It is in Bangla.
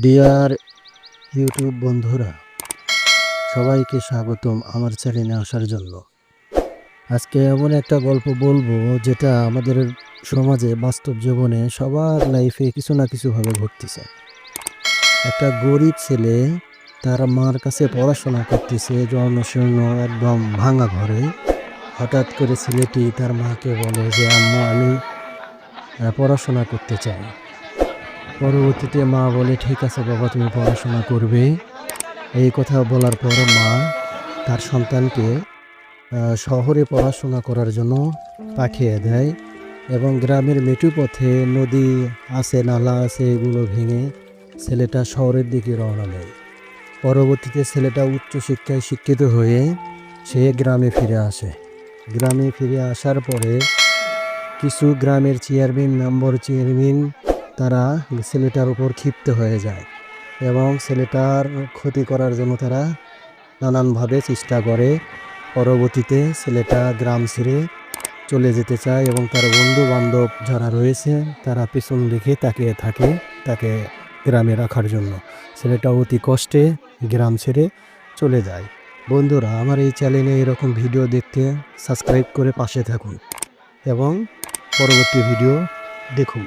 ডিয়ার ইউটিউব বন্ধুরা, সবাইকে স্বাগতম আমার চ্যানেলে আসার জন্য। আজকে এমন একটা গল্প বলব যেটা আমাদের সমাজে বাস্তব জীবনে সবার লাইফে কিছু না কিছুভাবে ঘটতেছে। একটা গরিব ছেলে তার মার কাছে পড়াশোনা করতেছে, জন্মশূন্য একদম ভাঙা ঘরে। হঠাৎ করে ছেলেটি তার মাকে বলে যে, আম্মু, আমি পড়াশোনা করতে চাই। পরবর্তীতে মা বলে, ঠিক আছে বাবা, তুমি পড়াশোনা করবে। এই কথা বলার পর মা তার সন্তানকে শহরে পড়াশোনা করার জন্য পাঠিয়ে দেয় এবং গ্রামের মেটু পথে নদী আছে, নালা আছে, এগুলো ভেঙে ছেলেটা শহরের দিকে রওনা দেয়। পরবর্তীতে ছেলেটা উচ্চশিক্ষায় শিক্ষিত হয়ে সে গ্রামে ফিরে আসে। গ্রামে ফিরে আসার পরে কিছু গ্রামের চেয়ারম্যান নম্বর চেয়ারম্যান তারা ছেলেটার উপর ক্ষিপ্ত হয়ে যায় এবং ছেলেটার ক্ষতি করার জন্য তারা নানানভাবে চেষ্টা করে। পরবর্তীতে ছেলেটা গ্রাম ছেড়ে চলে যেতে চায় এবং তার বন্ধু বান্ধব যারা রয়েছে, তারা পেছন দিকে তাকিয়ে থাকে, তাকে গ্রামে রাখার জন্য। ছেলেটা অতি কষ্টে গ্রাম ছেড়ে চলে যায়। বন্ধুরা, আমার এই চ্যানেলে এরকম ভিডিও দেখতে সাবস্ক্রাইব করে পাশে থাকুন এবং পরবর্তী ভিডিও দেখুন।